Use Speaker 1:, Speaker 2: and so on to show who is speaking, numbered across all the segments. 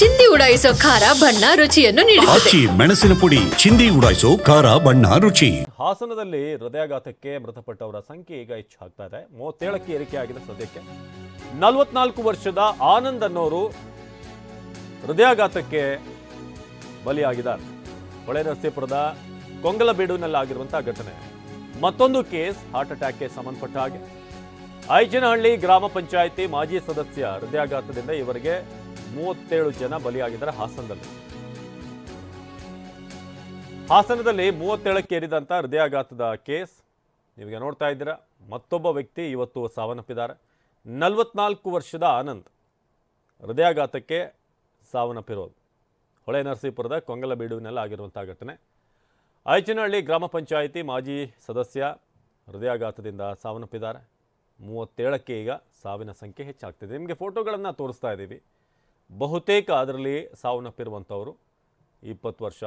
Speaker 1: ಚಿಂದಿ ಉಡಾಯಿಸೋ ಖಾರ ಬಣ್ಣ ರುಚಿಯನ್ನು ನೀಡುತ್ತದೆ.
Speaker 2: ಆಚಿ ಮೆಣಸಿನ ಪುಡಿ ಚಿಂದಿ ಉಡಾಯಿಸೋ ಖಾರ ಬಣ್ಣ ರುಚಿ.
Speaker 3: ಹಾಸನದಲ್ಲಿ ಹೃದಯಾಘಾತಕ್ಕೆ ಮೃತಪಟ್ಟವರ ಸಂಖ್ಯೆ ಈಗ ಹೆಚ್ಚಾಗ್ತಾ ಇದೆ. ಮೂವತ್ತೇಳಕ್ಕೆ ಏರಿಕೆ ಆಗಿದೆ ಸದ್ಯಕ್ಕೆ. ನಲವತ್ನಾಲ್ಕು ವರ್ಷದ ಆನಂದ್ ಅನ್ನೋರು ಹೃದಯಾಘಾತಕ್ಕೆ ಬಲಿಯಾಗಿದ್ದಾರೆ. ಹೊಳೆ ನರಸೀಪುರದ ಕೊಂಗಲಬೀಡುನಲ್ಲಾಗಿರುವಂತಹ ಘಟನೆ. ಮತ್ತೊಂದು ಕೇಸ್ ಹಾರ್ಟ್ ಅಟ್ಯಾಕ್ಗೆ ಸಂಬಂಧಪಟ್ಟ ಹಾಗೆ. ಐಜನಹಳ್ಳಿ ಗ್ರಾಮ ಪಂಚಾಯಿತಿ ಮಾಜಿ ಸದಸ್ಯ ಹೃದಯಾಘಾತದಿಂದ ಇವರಿಗೆ ಮೂವತ್ತೇಳು ಜನ ಬಲಿಯಾಗಿದ್ದಾರೆ ಹಾಸನದಲ್ಲಿ. ಹಾಸನದಲ್ಲಿ ಮೂವತ್ತೇಳಕ್ಕೆ ಏರಿದಂಥ ಹೃದಯಾಘಾತದ ಕೇಸ್ ನಿಮಗೆ ನೋಡ್ತಾ ಇದ್ದೀರಾ. ಮತ್ತೊಬ್ಬ ವ್ಯಕ್ತಿ ಇವತ್ತು ಸಾವನ್ನಪ್ಪಿದ್ದಾರೆ. ನಲವತ್ನಾಲ್ಕು ವರ್ಷದ ಆನಂದ್ ಹೃದಯಾಘಾತಕ್ಕೆ ಸಾವನ್ನಪ್ಪಿರೋದು. ಹೊಳೆ ನರಸೀಪುರದ ಕೊಂಗಲಬೀಡುವಿನಲ್ಲಿ ಆಗಿರುವಂಥ ಘಟನೆ. ಆಯ್ಚನಹಳ್ಳಿ ಗ್ರಾಮ ಪಂಚಾಯಿತಿ ಮಾಜಿ ಸದಸ್ಯ ಹೃದಯಾಘಾತದಿಂದ ಸಾವನ್ನಪ್ಪಿದ್ದಾರೆ. ಮೂವತ್ತೇಳಕ್ಕೆ ಈಗ ಸಾವಿನ ಸಂಖ್ಯೆ ಹೆಚ್ಚಾಗ್ತಿದೆ. ನಿಮಗೆ ಫೋಟೋಗಳನ್ನು ತೋರಿಸ್ತಾ ಇದ್ದೀವಿ. ಬಹುತೇಕ ಅದರಲ್ಲಿ ಸಾವನ್ನಪ್ಪಿರುವಂಥವರು ಇಪ್ಪತ್ತು ವರ್ಷ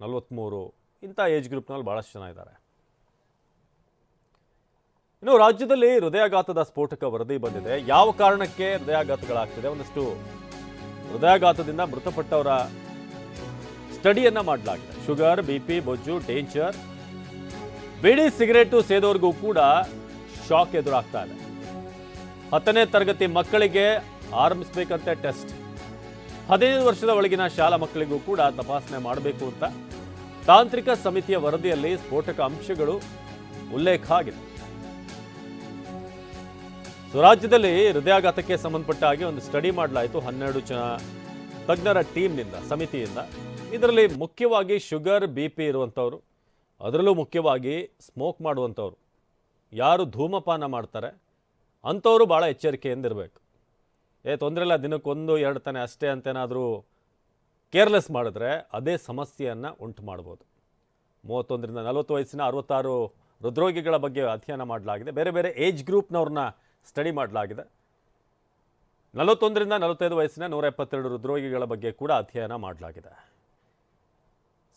Speaker 3: ನಲವತ್ತ್ಮೂರು ಇಂಥ ಏಜ್ ಗ್ರೂಪ್ನಲ್ಲಿ ಭಾಳಷ್ಟು ಜನ ಇದ್ದಾರೆ. ಇನ್ನು ರಾಜ್ಯದಲ್ಲಿ ಹೃದಯಾಘಾತದ ಸ್ಫೋಟಕ ವರದಿ ಬಂದಿದೆ. ಯಾವ ಕಾರಣಕ್ಕೆ ಹೃದಯಾಘಾತಗಳಾಗ್ತಿದೆ? ಒಂದಷ್ಟು ಹೃದಯಾಘಾತದಿಂದ ಮೃತಪಟ್ಟವರ ಸ್ಟಡಿಯನ್ನು ಮಾಡಲಾಗಿದೆ. ಶುಗರ್, ಬಿ ಪಿ, ಬೊಜ್ಜು, ಡೇಂಜರ್, ಬಿಡಿ, ಸಿಗರೇಟು ಸೇದೋರ್ಗೂ ಕೂಡ ಶಾಕ್ ಎದುರಾಗ್ತಾ ಇದೆ. ಹತ್ತನೇ ತರಗತಿ ಮಕ್ಕಳಿಗೆ ಆರಂಭಿಸಬೇಕಂತೆ ಟೆಸ್ಟ್. ಹದಿನೈದು ವರ್ಷದ ಒಳಗಿನ ಶಾಲಾ ಮಕ್ಕಳಿಗೂ ಕೂಡ ತಪಾಸಣೆ ಮಾಡಬೇಕು ಅಂತ ತಾಂತ್ರಿಕ ಸಮಿತಿಯ ವರದಿಯಲ್ಲಿ ಸ್ಫೋಟಕ ಅಂಶಗಳು ಉಲ್ಲೇಖ ಆಗಿದೆ. ರಾಜ್ಯದಲ್ಲಿ ಹೃದಯಾಘಾತಕ್ಕೆ ಸಂಬಂಧಪಟ್ಟ ಹಾಗೆ ಒಂದು ಸ್ಟಡಿ ಮಾಡಲಾಯಿತು ಹನ್ನೆರಡು ಜನ ತಜ್ಞರ ಟೀಮ್ನಿಂದ, ಸಮಿತಿಯಿಂದ. ಇದರಲ್ಲಿ ಮುಖ್ಯವಾಗಿ ಶುಗರ್, ಬಿ ಪಿ ಇರುವಂಥವ್ರು, ಅದರಲ್ಲೂ ಮುಖ್ಯವಾಗಿ ಸ್ಮೋಕ್ ಮಾಡುವಂಥವ್ರು. ಯಾರು ಧೂಮಪಾನ ಮಾಡ್ತಾರೆ, ಅಂಥವರು ಭಾಳ ಎಚ್ಚರಿಕೆಯಿಂದಿರಬೇಕು. ಏ, ತೊಂದರೆ ಇಲ್ಲ, ದಿನಕ್ಕೊಂದು, ಎರಡು ತಾನೆ ಅಷ್ಟೇ ಅಂತೇನಾದರೂ ಕೇರ್ಲೆಸ್ ಮಾಡಿದ್ರೆ ಅದೇ ಸಮಸ್ಯೆಯನ್ನು ಉಂಟು ಮಾಡ್ಬೋದು. ಮೂವತ್ತೊಂದರಿಂದ ನಲವತ್ತು ವಯಸ್ಸಿನ ಅರವತ್ತಾರು ಹೃದ್ರೋಗಿಗಳ ಬಗ್ಗೆ ಅಧ್ಯಯನ ಮಾಡಲಾಗಿದೆ. ಬೇರೆ ಬೇರೆ ಏಜ್ ಗ್ರೂಪ್ನವ್ರನ್ನ ಸ್ಟಡಿ ಮಾಡಲಾಗಿದೆ. ನಲವತ್ತೊಂದರಿಂದ ನಲವತ್ತೈದು ವಯಸ್ಸಿನ ನೂರ ಎಪ್ಪತ್ತೆರಡು ಹೃದ್ರೋಗಿಗಳ ಬಗ್ಗೆ ಕೂಡ ಅಧ್ಯಯನ ಮಾಡಲಾಗಿದೆ.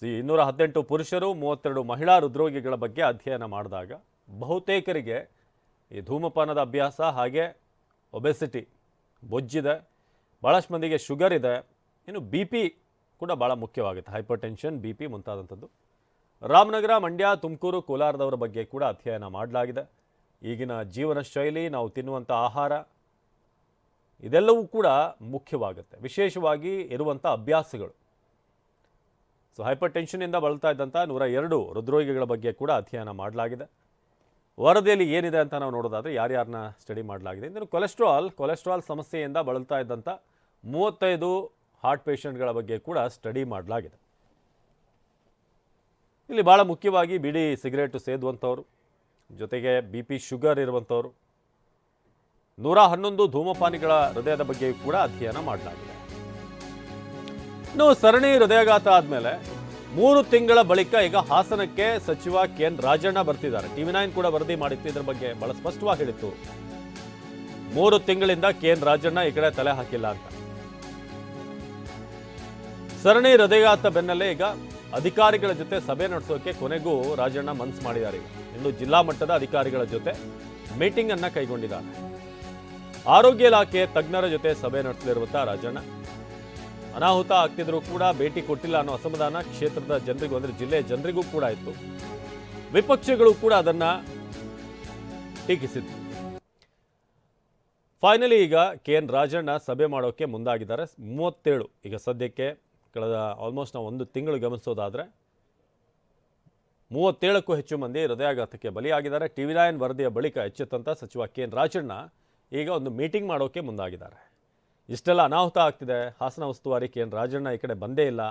Speaker 3: ಸಿ, ಇನ್ನೂರ ಹದಿನೆಂಟು ಪುರುಷರು, ಮೂವತ್ತೆರಡು ಮಹಿಳಾ ಹೃದ್ರೋಗಿಗಳ ಬಗ್ಗೆ ಅಧ್ಯಯನ ಮಾಡಿದಾಗ ಬಹುತೇಕರಿಗೆ ಈ ಧೂಮಪಾನದ ಅಭ್ಯಾಸ ಹಾಗೆ ಒಬೆಸಿಟಿ ಬೊಜ್ಜಿದೆ ಭಾಳಷ್ಟು ಮಂದಿಗೆ ಶುಗರ್ ಇದೆ. ಇನ್ನು ಬಿ ಪಿ ಕೂಡ ಭಾಳ ಮುಖ್ಯವಾಗುತ್ತೆ. ಹೈಪರ್ ಟೆನ್ಷನ್ ಬಿ ಪಿ ಮುಂತಾದಂಥದ್ದು. ರಾಮನಗರ, ಮಂಡ್ಯ, ತುಮಕೂರು, ಕೋಲಾರದವರ ಬಗ್ಗೆ ಕೂಡ ಅಧ್ಯಯನ ಮಾಡಲಾಗಿದೆ. ಈಗಿನ ಜೀವನ ಶೈಲಿ, ನಾವು ತಿನ್ನುವಂಥ ಆಹಾರ, ಇದೆಲ್ಲವೂ ಕೂಡ ಮುಖ್ಯವಾಗುತ್ತೆ. ವಿಶೇಷವಾಗಿ ಇರುವಂಥ ಅಭ್ಯಾಸಗಳು. ಸೊ ಹೈಪರ್ ಟೆನ್ಷನ್ನಿಂದ ಬಳಲ್ತಾ ಇದ್ದಂಥ ನೂರ ಎರಡು ಹೃದ್ರೋಗಿಗಳ ಬಗ್ಗೆ ಕೂಡ ಅಧ್ಯಯನ ಮಾಡಲಾಗಿದೆ. ವರದಿಯಲ್ಲಿ ಏನಿದೆ ಅಂತ ನಾವು ನೋಡೋದಾದರೆ ಯಾರ್ಯಾರನ್ನ ಸ್ಟಡಿ ಮಾಡಲಾಗಿದೆ. ಇನ್ನು ಕೊಲೆಸ್ಟ್ರಾಲ್ ಕೊಲೆಸ್ಟ್ರಾಲ್ ಸಮಸ್ಯೆಯಿಂದ ಬಳಲ್ತಾ ಇದ್ದಂಥ ಮೂವತ್ತೈದು ಹಾರ್ಟ್ ಪೇಷಂಟ್ಗಳ ಬಗ್ಗೆ ಕೂಡ ಸ್ಟಡಿ ಮಾಡಲಾಗಿದೆ. ಇಲ್ಲಿ ಭಾಳ ಮುಖ್ಯವಾಗಿ ಬಿಡಿ ಸಿಗರೇಟು ಸೇದುವಂಥವ್ರು, ಜೊತೆಗೆ ಬಿ ಪಿ ಶುಗರ್ ಇರುವಂಥವ್ರು, ನೂರ ಹನ್ನೊಂದು ಧೂಮಪಾನಿಗಳ ಹೃದಯದ ಬಗ್ಗೆಯೂ ಕೂಡ ಅಧ್ಯಯನ ಮಾಡಲಾಗಿದೆ. ಇನ್ನು ಸರಣಿ ಹೃದಯಾಘಾತ ಆದಮೇಲೆ ಮೂರು ತಿಂಗಳ ಬಳಿಕ ಈಗ ಹಾಸನಕ್ಕೆ ಸಚಿವ ಕೆ ಎನ್ ರಾಜಣ್ಣ ಬರ್ತಿದ್ದಾರೆ. ಟಿವಿ ನೈನ್ ಕೂಡ ವರದಿ ಮಾಡಿತ್ತು. ಇದರ ಬಗ್ಗೆ ಬಹಳ ಸ್ಪಷ್ಟವಾಗಿ ಹೇಳಿತ್ತು. ಮೂರು ತಿಂಗಳಿಂದ ಕೆ ಎನ್ ರಾಜಣ್ಣ ಈ ಕಡೆ ತಲೆ ಹಾಕಿಲ್ಲ ಅಂತ. ಸರಣಿ ಹೃದಯಾತ ಬೆನ್ನಲ್ಲೇ ಈಗ ಅಧಿಕಾರಿಗಳ ಜೊತೆ ಸಭೆ ನಡೆಸೋಕೆ ಕೊನೆಗೂ ರಾಜಣ್ಣ ಮನ್ಸು ಮಾಡಿದ್ದಾರೆ. ಇನ್ನು ಜಿಲ್ಲಾ ಮಟ್ಟದ ಅಧಿಕಾರಿಗಳ ಜೊತೆ ಮೀಟಿಂಗ್ ಅನ್ನ ಕೈಗೊಂಡಿದ್ದಾರೆ. ಆರೋಗ್ಯ ಇಲಾಖೆ ತಜ್ಞರ ಜೊತೆ ಸಭೆ ನಡೆಸಲಿರುವಂತಹ ರಾಜಣ್ಣ. ಅನಾಹುತ ಆಗ್ತಿದ್ರು ಕೂಡ ಭೇಟಿ ಕೊಟ್ಟಿಲ್ಲ ಅನ್ನೋ ಅಸಮಾಧಾನ ಕ್ಷೇತ್ರದ ಜನರಿಗೂ, ಅಂದ್ರೆ ಜಿಲ್ಲೆಯ ಜನರಿಗೂ ಕೂಡ ಇತ್ತು. ವಿಪಕ್ಷಗಳು ಕೂಡ ಅದನ್ನ ಟೀಕಿಸಿತ್ತು ಫೈನಲಿ ಈಗ ಕೆ ಎನ್ ರಾಜಣ್ಣ ಸಭೆ ಮಾಡೋಕೆ ಮುಂದಾಗಿದ್ದಾರೆ. ಮೂವತ್ತೇಳು ಈಗ ಸದ್ಯಕ್ಕೆ, ಕಳೆದ ಆಲ್ಮೋಸ್ಟ್ ನಾವು ಒಂದು ತಿಂಗಳು ಗಮನಿಸೋದಾದರೆ, ಮೂವತ್ತೇಳಕ್ಕೂ ಹೆಚ್ಚು ಮಂದಿ ಹೃದಯಾಘಾತಕ್ಕೆ ಬಲಿಯಾಗಿದ್ದಾರೆ. ಟಿ ವಿ ನಾಯನ್ ವರದಿಯ ಬಳಿಕ ಎಚ್ಚೆತ್ತಂತ ಸಚಿವ ಕೆ ಎನ್ ರಾಜಣ್ಣ ಈಗ ಒಂದು ಮೀಟಿಂಗ್ ಮಾಡೋಕೆ ಮುಂದಾಗಿದ್ದಾರೆ. ಇಷ್ಟೆಲ್ಲ ಅನಾಹುತ ಆಗ್ತಿದೆ. ಹಾಸನ ಉಸ್ತುವಾರಿ ಕೆ. ರಾಜಣ್ಣ ಈ ಕಡೆ ಬಂದೇ ಇಲ್ಲ.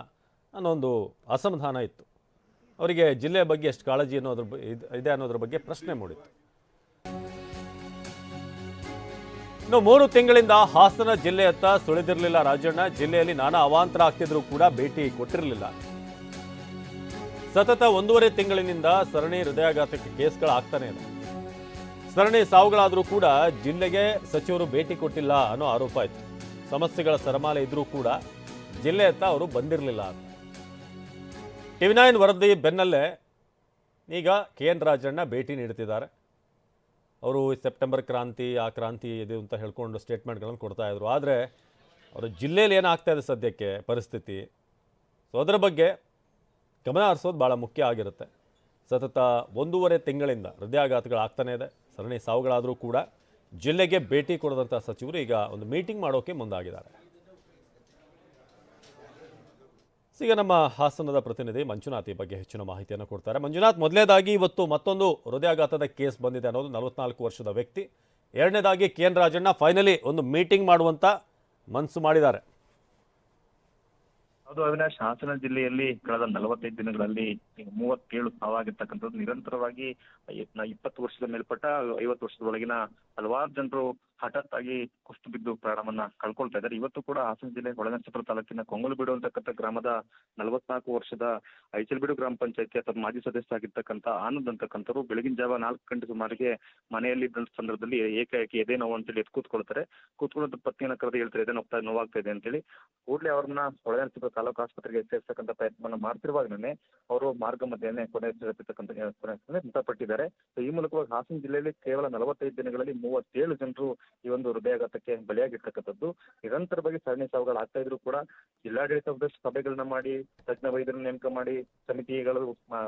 Speaker 3: ಅನ್ನೋ ಒಂದು ಅಸಮಾಧಾನ ಇತ್ತು. ಅವರಿಗೆ ಜಿಲ್ಲೆ ಬಗ್ಗೆ ಎಷ್ಟು ಕಾಳಜಿ ಅನ್ನೋದ್ರ ಇದೆ ಅನ್ನೋದ್ರ ಬಗ್ಗೆ ಪ್ರಶ್ನೆ ಮೂಡಿತ್ತು. ಇನ್ನು ಮೂರು ತಿಂಗಳಿಂದ ಹಾಸನ ಜಿಲ್ಲೆಯತ್ತ ಸುಳಿದಿರಲಿಲ್ಲ ರಾಜಣ್ಣ. ಜಿಲ್ಲೆಯಲ್ಲಿ ನಾನಾ ಅವಾಂತರ ಆಗ್ತಿದ್ರು ಕೂಡ ಭೇಟಿ ಕೊಟ್ಟಿರಲಿಲ್ಲ. ಸತತ ಒಂದೂವರೆ ತಿಂಗಳಿನಿಂದ ಸರಣಿ ಹೃದಯಾಘಾತಕ್ಕೆ ಕೇಸ್ಗಳು ಆಗ್ತಾನೆ ಇದೆ. ಸರಣಿ ಸಾವುಗಳಾದರೂ ಕೂಡ ಜಿಲ್ಲೆಗೆ ಸಚಿವರು ಭೇಟಿ ಕೊಟ್ಟಿಲ್ಲ ಅನ್ನೋ ಆರೋಪ ಇತ್ತು. ಸಮಸ್ಯೆಗಳ ಸರಮಾಲೆ ಇದ್ರೂ ಕೂಡ ಜಿಲ್ಲೆಯತ್ತ ಅವರು ಬಂದಿರಲಿಲ್ಲ ಅಂತ. ಟಿವಿ ನೈನ್ ವರದಿ ಬೆನ್ನಲ್ಲೇ ಈಗ ಕೆ ಎನ್ ರಾಜಣ್ಣ ಭೇಟಿ ನೀಡುತ್ತಿದ್ದಾರೆ. ಅವರು ಸೆಪ್ಟೆಂಬರ್ ಕ್ರಾಂತಿ, ಆ ಕ್ರಾಂತಿ ಇದು ಅಂತ ಹೇಳ್ಕೊಂಡು ಸ್ಟೇಟ್ಮೆಂಟ್ಗಳನ್ನು ಕೊಡ್ತಾ ಇದ್ರು. ಆದರೆ ಅವರ ಜಿಲ್ಲೆಯಲ್ಲಿ ಏನಾಗ್ತಾ ಇದೆ ಸದ್ಯಕ್ಕೆ ಪರಿಸ್ಥಿತಿ? ಸೊ ಅದರ ಬಗ್ಗೆ ಗಮನ ಹರಿಸೋದು ಭಾಳ ಮುಖ್ಯ ಆಗಿರುತ್ತೆ. ಸತತ ಒಂದೂವರೆ ತಿಂಗಳಿಂದ ಹೃದಯಾಘಾತಗಳಾಗ್ತಾನೆ ಇದೆ. ಸರಣಿ ಸಾವುಗಳಾದರೂ ಕೂಡ ಜಿಲ್ಲೆಗೆ ಭೇಟಿ ಕೊಡದಂಥ ಸಚಿವರು ಈಗ ಒಂದು ಮೀಟಿಂಗ್ ಮಾಡೋಕೆ ಮುಂದಾಗಿದ್ದಾರೆ. ಈಗ ನಮ್ಮ ಹಾಸನದ ಪ್ರತಿನಿಧಿ ಮಂಜುನಾಥ್ ಈ ಬಗ್ಗೆ ಹೆಚ್ಚಿನ ಮಾಹಿತಿಯನ್ನು ಕೊಡ್ತಾರೆ. ಮಂಜುನಾಥ್ ಮೊದಲನೇದಾಗಿ ಇವತ್ತು ಮತ್ತೊಂದು ಹೃದಯಾಘಾತದ ಕೇಸ್ ಬಂದಿದೆ ಅನ್ನೋದು ನಲವತ್ನಾಲ್ಕು ವರ್ಷದ ವ್ಯಕ್ತಿ. ಎರಡನೇದಾಗಿ ಕೆ ಎನ್ ರಾಜಣ್ಣ ಫೈನಲಿ ಒಂದು ಮೀಟಿಂಗ್ ಮಾಡುವಂತ ಮನಸ್ಸು ಮಾಡಿದ್ದಾರೆ.
Speaker 4: ಹೌದು ಅವಿನಾಶ್, ಹಾಸನ ಜಿಲ್ಲೆಯಲ್ಲಿ ಕಳೆದ ನಲವತ್ತೈದು ದಿನಗಳಲ್ಲಿ ಮೂವತ್ತೇಳು ಸಾವಾಗಿರ್ತಕ್ಕಂಥದ್ದು. ನಿರಂತರವಾಗಿ ಇಪ್ಪತ್ತು ವರ್ಷದ ಮೇಲ್ಪಟ್ಟ ಐವತ್ತು ವರ್ಷದ ಒಳಗಿನ ಹಲವಾರು ಜನರು ಹಠಾತ್ ಆಗಿ ಕುಸ್ತು ಬಿದ್ದು ಪ್ರಾಣವನ್ನ ಕಳ್ಕೊಳ್ತಾ ಇದ್ದಾರೆ. ಇವತ್ತು ಕೂಡ ಹಾಸನ ಜಿಲ್ಲೆ ಹೊಳೆನರಸೀಪುರ ತಾಲೂಕಿನ ಕೊಂಗಲಬೀಡು ಅಂತಕ್ಕಂಥ ಗ್ರಾಮದ ನಲವತ್ನಾಲ್ಕು ವರ್ಷದ ಐಚಲ್ಬೀಡು ಗ್ರಾಮ ಪಂಚಾಯತಿ ಅಥವಾ ಮಾಜಿ ಸದಸ್ಯ ಆಗಿರ್ತಕ್ಕಂಥ ಆನಂದ್ ಅಂತಕ್ಕಂಥವ್ರು ಬೆಳಗಿನ ಜಾವ ನಾಲ್ಕು ಗಂಟೆ ಸುಮಾರಿಗೆ ಮನೆಯಲ್ಲಿ ಸಂದರ್ಭದಲ್ಲಿ ಏಕಾಏಕಿ ಎದೆ ನೋವು ಅಂತೇಳಿ ಕೂತ್ಕೊಳ್ತಾರೆ. ಕೂತ್ಕೊಳ್ಳೋದು ಪತ್ನಿಯನ್ನ ಕರೆದು ಹೇಳ್ತಾರೆ, ಎದೆ ನೋಗ್ತಾ ನೋವಾಗ್ತಾ ಇದೆ ಅಂತೇಳಿ. ಕೂಡಲೇ ಅವ್ರನ್ನ ಹೊಳೆನರಸೀಪುರ ತಾಲೂಕು ಆಸ್ಪತ್ರೆಗೆ ಸೇರ್ಸಕ್ಕಂಥ ಪ್ರಯತ್ನವನ್ನು ಮಾಡ್ತಿರುವಾಗಲೇ ಅವರು ಮಾರ್ಗ ಮಧ್ಯೆ ಕೊನೆ ಮೃತಪಟ್ಟಿದ್ದಾರೆ ಈ ಮೂಲಕವಾಗಿ ಹಾಸನ ಜಿಲ್ಲೆಯಲ್ಲಿ ಕೇವಲ ನಲವತ್ತೈದು ದಿನಗಳಲ್ಲಿ ಮೂವತ್ತೇಳು ಜನರು ಒಂದು ಹೃದಯಾಘಾತಕ್ಕೆ ಬಲಿಯಾಗಿರ್ತಕ್ಕಂಥದ್ದು ನಿರಂತರವಾಗಿ ಸರಣಿ ಸಾವುಗಳಾಗ್ತಾ ಇದ್ರು ಕೂಡ ಜಿಲ್ಲಾಡಳಿತ ಸಭೆಗಳನ್ನ ಮಾಡಿ, ತಜ್ಞ ವೈದ್ಯರನ್ನ ನೇಮಕ ಮಾಡಿ, ಸಮಿತಿಗಳು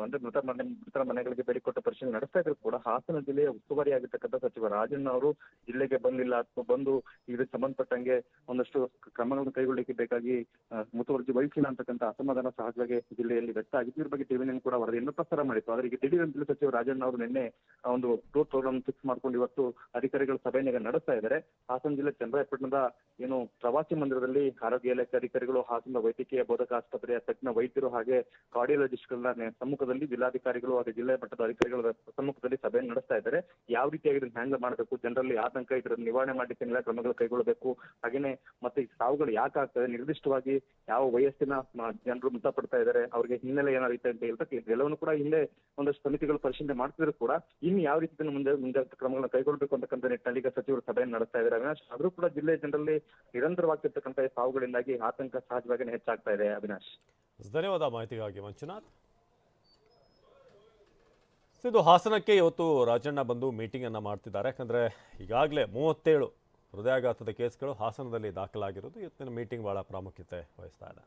Speaker 4: ಅಂದ್ರೆ ಮೃತ ಮನೆ, ಮೃತರ ಮನೆಗಳಿಗೆ ಬೇಡಿಕೊಟ್ಟ ಕೊಟ್ಟ ಪರಿಶೀಲನೆ ನಡೆಸ್ತಾ ಇದ್ರು ಕೂಡ ಹಾಸನ ಜಿಲ್ಲೆಯ ಉಸ್ತುವಾರಿ ಆಗಿರ್ತಕ್ಕಂಥ ಸಚಿವ ರಾಜಣ್ಣ ಅವರು ಜಿಲ್ಲೆಗೆ ಬಂದಿಲ್ಲ, ಅಥವಾ ಬಂದು ಇದಕ್ಕೆ ಸಂಬಂಧಪಟ್ಟಂಗೆ ಒಂದಷ್ಟು ಕ್ರಮಗಳನ್ನು ಕೈಗೊಳ್ಳಲಿಕ್ಕೆ ಬೇಕಾಗಿ ಮುತುವರ್ಜಿ ವಹಿಸಿಲ್ಲ ಅಂತಕ್ಕಂಥ ಅಸಮಾಧಾನ ಸಹಜವಾಗಿ ಜಿಲ್ಲೆಯಲ್ಲಿ ವ್ಯಕ್ತ ಆಗಿತ್ತು. ಇದ್ರ ಬಗ್ಗೆ ಟಿವಿನಲ್ಲಿ ಕೂಡ ವರದಿಯನ್ನು ಪ್ರಸಾರ ಮಾಡಿತ್ತು. ಆದರೆ ಈಗ ದಿಢೀರಂತಲೇ ಸಚಿವ ರಾಜಣ್ಣ ಅವರು ನಿನ್ನೆ ಒಂದು ಟೂರ್ ಪ್ರೋಗ್ರಾಮ್ ಫಿಕ್ಸ್ ಮಾಡ್ಕೊಂಡು ಇವತ್ತು ಅಧಿಕಾರಿಗಳ ಸಭೆಯನ್ನು ನಡೆಸ್ತಾ ಇದ್ದಾರೆ. ಹಾಸನ ಜಿಲ್ಲೆ ಚಂದ್ರಾಯಪಟ್ಟಣದ ಏನು ಪ್ರವಾಸಿ ಮಂದಿರದಲ್ಲಿ ಆರೋಗ್ಯ ಇಲಾಖೆ ಅಧಿಕಾರಿಗಳು ಹಾಸನದ ವೈದ್ಯಕೀಯ ಬೋಧಕ ಆಸ್ಪತ್ರೆಯ ತಜ್ಞ ವೈದ್ಯರು ಹಾಗೆ ಕಾರ್ಡಿಯಾಲಜಿಸ್ಟ್ಗಳ ಸಮ್ಮುಖದಲ್ಲಿ ಜಿಲ್ಲಾಧಿಕಾರಿಗಳು ಹಾಗೆ ಜಿಲ್ಲಾ ಮಟ್ಟದ ಅಧಿಕಾರಿಗಳ ಸಮ್ಮುಖದಲ್ಲಿ ಸಭೆಯನ್ನು ನಡೆಸ್ತಾ ಇದ್ದಾರೆ. ಯಾವ ರೀತಿಯಾಗಿ ಇದನ್ನ ಹ್ಯಾಂಡಲ್ ಮಾಡಬೇಕು? ಜನರಲ್ಲಿ ಆತಂಕ ಇದ್ರ ನಿವಾರಣೆ ಮಾಡಲಿಕ್ಕೆ ಎಲ್ಲ ಕ್ರಮಗಳು ಕೈಗೊಳ್ಳಬೇಕು. ಹಾಗೇನೆ ಮತ್ತೆ ಈ ಸಾವುಗಳು ಯಾಕೆ ಆಗ್ತದೆ ನಿರ್ದಿಷ್ಟವಾಗಿ ಯಾವ ವಯಸ್ಸಿನ ಜನರು ಮೃತಪಡ್ತಾ ಇದ್ದಾರೆ, ಅವರಿಗೆ ಹಿನ್ನೆಲೆ ಏನಾಗುತ್ತೆ ಅಂತ ಹೇಳ್ತಾ ಎಲ್ಲವನ್ನು ಕೂಡ ಹಿಂದೆ ಒಂದಷ್ಟು ಸಮಿತಿಗಳು ಪರಿಶೀಲನೆ ಮಾಡ್ತಿದ್ರು ಕೂಡ ಇನ್ನು ಯಾವ ರೀತಿ ಮುಂದೆ ಮುಂಜಾಗ್ರತಾ ಕ್ರಮಗಳನ್ನು ಕೈಗೊಳ್ಳಬೇಕು ಅಂತಕ್ಕಂಥ ನಿಟ್ಟಿನಲ್ಲಿ ಈಗ ಸಚಿವರು ಸಭೆಯನ್ನು ನಡೆಸ್ತಾ ಇದ್ದಾರೆ. ಆದ್ರೂ ಕೂಡ ಜಿಲ್ಲೆಯ ಜನರಲ್ಲಿ ನಿರಂತರವಾಗಿರ್ತಕ್ಕಂಥ ಸಾವುಗಳಿಂದಾಗಿ ಆತಂಕ ಸಹಜವಾಗಿ ಹೆಚ್ಚಾಗ್ತಾ ಇದೆ, ಅವಿನಾಶ್.
Speaker 3: ಧನ್ಯವಾದ ಮಾಹಿತಿಗಾಗಿ ಮಂಜುನಾಥ್. ಇದು ಹಾಸನಕ್ಕೆ ಇವತ್ತು ರಾಜಣ್ಣ ಬಂದು ಮೀಟಿಂಗನ್ನು ಮಾಡ್ತಿದ್ದಾರೆ. ಯಾಕಂದರೆ ಈಗಾಗಲೇ ಮೂವತ್ತೇಳು ಹೃದಯಾಘಾತದ ಕೇಸ್ಗಳು ಹಾಸನದಲ್ಲಿ ದಾಖಲಾಗಿರೋದು. ಇವತ್ತಿನ ಮೀಟಿಂಗ್ ಭಾಳ ಪ್ರಾಮುಖ್ಯತೆ ವಹಿಸ್ತಾ ಇದೆ.